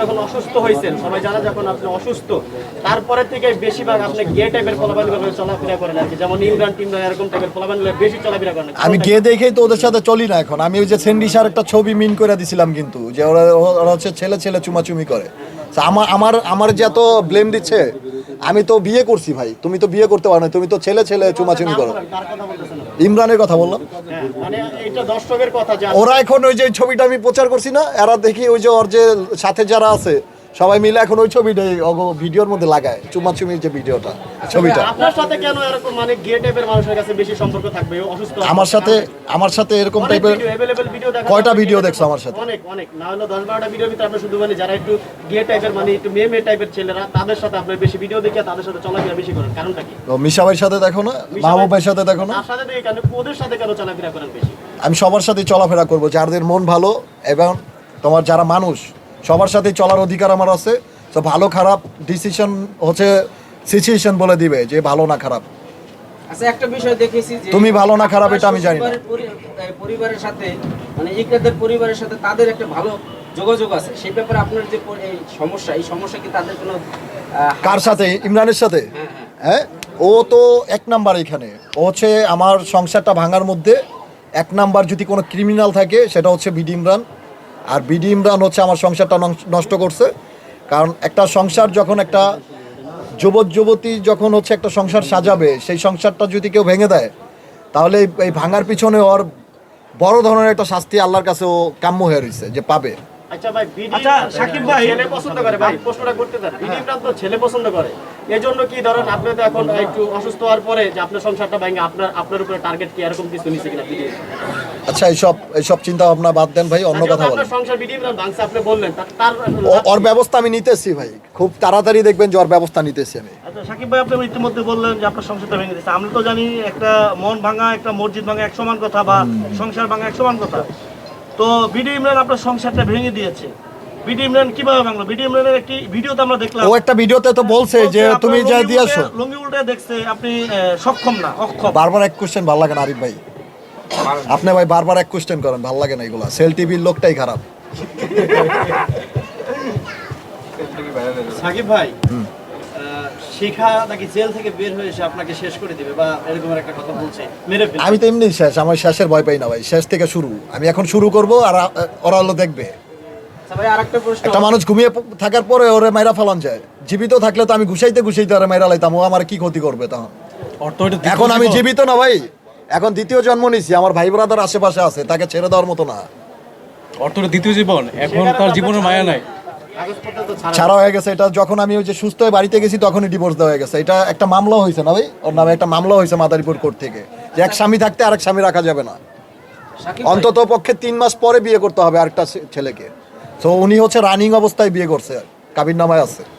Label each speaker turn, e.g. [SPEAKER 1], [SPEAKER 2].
[SPEAKER 1] যখন অসুস্থ হয়েছেন, সবাই জানা যখন আপনি অসুস্থ, তারপরে থেকে বেশিরভাগ আপনি গে টাইপের ফলাফলগুলো চলাফেরা করেন আর কি। যেমন ইমরান, টিমরান এরকম টাইপের ফলাফলগুলো বেশি চলাফেরা করেন।
[SPEAKER 2] আমি গে দেখেই তো ওদের সাথে চলি না এখন। আমি ওই যে সেন্ডিসার একটা ছবি মিন করে দিছিলাম কিন্তু, যে ওরা ওরা হচ্ছে ছেলে ছেলে চুমাচুমি করে। আমার আমার আমার যে এত ব্লেম দিচ্ছে আমি তো বিয়ে করছি ভাই। তুমি তো বিয়ে করতে পারো না তুমি তো ছেলে ছেলে চুমাচুমি করো। ইমরানের কথা বললাম।
[SPEAKER 1] হ্যাঁ মানে
[SPEAKER 2] ওরা এখন ওই যে ছবিটা আমি প্রচার করছি না এরা দেখি ওই যে ওর যে সাথে যারা আছে সবাই মিলে এখন ওই ছবিটাই অগো ভিডিওর মধ্যে লাগায় চুমাচুমির যে ভিডিওটা ছবিটা।
[SPEAKER 1] আপনার সাথে কেন এরকম মানে গে টাইপের মানুষের কাছে বেশি সম্পর্ক থাকবে? অসুস্থ
[SPEAKER 2] আমার সাথে আমার সাথে এরকম টাইপের
[SPEAKER 1] ভিডিও ভিডিও দেখা
[SPEAKER 2] কয়টা ভিডিও দেখছ আমার সাথে?
[SPEAKER 1] অনেক অনেক। না হলো 10 12টা ভিডিও ভিতরে আপনি শুধু মানে যারা একটু গে টাইপের মানে একটু মেয়ে মেয়ে টাইপের ছেলেরা তাদের সাথে আপনি বেশি ভিডিও দেখে তাদের সাথে চলাফেরা বেশি করেন। কারণটা কি?
[SPEAKER 2] তো মিশা ভাইয়ের সাথে দেখো না? মাহবুব ভাইয়ের সাথে দেখো না?
[SPEAKER 1] তার সাথে দেখে কেন? ওদের সাথে কেন চলাফেরা করেন বেশি?
[SPEAKER 2] আমি সবার সাথে চলাফেরা করব যাদের মন ভালো এবং তোমার যারা মানুষ সবার সাথে চলার অধিকার আমার আছে। তো ভালো খারাপ ডিসিশন হচ্ছে সিচুয়েশন বলে দিবে যে ভালো না খারাপ।
[SPEAKER 3] আচ্ছা একটা বিষয় দেখেছি যে
[SPEAKER 2] তুমি ভালো না খারাপ এটা আমি জানি না।
[SPEAKER 3] পরিবারের সাথে মানে ইকরাদের পরিবারের সাথে তাদের একটা ভালো যোগাযোগ আছে। সেই ব্যাপারে আপনার যে সমস্যা এই সমস্যা কি তাদের কোনো
[SPEAKER 2] কার সাথে? ইমরানের সাথে?
[SPEAKER 3] হ্যাঁ, হ্যাঁ।
[SPEAKER 2] হ্যাঁ? ও তো এক নাম্বার এখানে। ও হচ্ছে আমার সংসারটা ভাঙার মধ্যে এক নাম্বার যদি কোনো ক্রিমিনাল থাকে সেটা হচ্ছে বিডি ইমরান। আর বিডি ইমরান হচ্ছে আমার সংসারটা নষ্ট- করছে। কারণ একটা সংসার যখন একটা যুবক, যুবতী যখন হচ্ছে একটা সংসার সাজাবে, সেই সংসারটা যদি কেউ ভেঙে দেয়, তাহলে এই ভাঙার পিছনে ওর বড় ধরনের একটা শাস্তি আল্লাহর কাছে ও কাম্য হয়ে রয়েছে যে পাবে।
[SPEAKER 1] আচ্ছা ভাই বিডি
[SPEAKER 4] আচ্ছা, সাকিব ভাই।
[SPEAKER 1] ছেলে পছন্দ করে ভাই প্রশ্নটা করতে দেন। বিডি ইমরান ছেলে পছন্দ করে। এজন্য কি ধরেন আপনি তো এখন একটু অসুস্থ হওয়ার পরে যে আপনার সংসারটা ভেঙে আপনার আপনার উপরে টার্গেট কি এরকম কিছু নিছে কিনা বিডি
[SPEAKER 2] আচ্ছা এইসব এইসব চিন্তা ভাবনা বাদ দেন ভাই অন্য কথা বলেন।
[SPEAKER 1] সংসার বিডি ইমরান ভাঙছে আপনি বললেন তার
[SPEAKER 2] ওর ব্যবস্থা আমি নিতেছি ভাই খুব তাড়াতাড়ি দেখবেন যে ওর ব্যবস্থা নিতেছি আমি।
[SPEAKER 4] আচ্ছা সাকিব ভাই আপনি ইতিমধ্যে বললেন যে আপনার সংসারটা ভেঙে দিচ্ছে আমরা তো জানি একটা মন ভাঙা একটা মসজিদ ভাঙা এক সমান কথা বা সংসার ভাঙা এক সমান কথা। তো বিডি ইমরান আপনার সংসারটা ভেঙে দিয়েছে। বিডি ইমরান কীভাবে ভাঙলো? বিডি ইমরানের একটি ভিডিওতে আমরা দেখলাম।
[SPEAKER 2] ও একটা ভিডিওতে তো বলছে যে তুমি যা দিয়েছ
[SPEAKER 4] উল্টে- লুঙ্গি উল্টে দেখছে আপনি সক্ষম না অক্ষম।
[SPEAKER 2] বারবার এক কোশ্চেন ভালো লাগে না আরিফ ভাই। আপনি ভাই বারবার এক কোশ্চেন করেন ভালো লাগে না এগুলা। সেল টিভির লোকটাই খারাপ।
[SPEAKER 5] সাকিব ভাই শিখা নাকি জেল থেকে বের হয়ে এসে আপনাকে শেষ করে দিবে বা এরকম একটা কথা বলছে? মেরে ফেলবে।
[SPEAKER 2] আমি তো এমনি শেষ আমার শেষের ভয় পাই না ভাই শেষ থেকে শুরু। আমি এখন শুরু করব আর ওরা হলো দেখবে।
[SPEAKER 3] আচ্ছা ভাই আরেকটা প্রশ্ন।
[SPEAKER 2] একটা মানুষ ঘুমিয়ে থাকার পরে ওরে মাইরা ফেলান যায়। জীবিত থাকলে তো আমি ঘুষাইতে ঘুষাইতে ওরে মাইরা লাইতাম ও আমার কি ক্ষতি করবে তখন? এখন আমি জীবিত না ভাই এখন দ্বিতীয় জন্ম নিছি আমার ভাই ব্রাদার আশেপাশে আছে তাকে ছেড়ে দেওয়ার মতো না।
[SPEAKER 6] অর্থটা দ্বিতীয় জীবন এখন তার জীবনের মায়া নাই।
[SPEAKER 1] ছাড়া
[SPEAKER 2] হয়ে গেছে। এটা যখন আমি ওই যে সুস্থ হয়ে বাড়িতে গেছি তখনই ডিভোর্স দেওয়া হয়ে গেছে। এটা একটা মামলা হয়েছে না ভাই? ওর নামে একটা মামলা হয়েছে মাদারীপুর কোর্ট থেকে। যে এক স্বামী থাকতে আরেক স্বামী রাখা যাবে না। অন্তত পক্ষে তিন মাস পরে বিয়ে করতে হবে আরেকটা ছেলেকে। তো উনি হচ্ছে রানিং অবস্থায় বিয়ে করছে। কাবির নামায় আছে।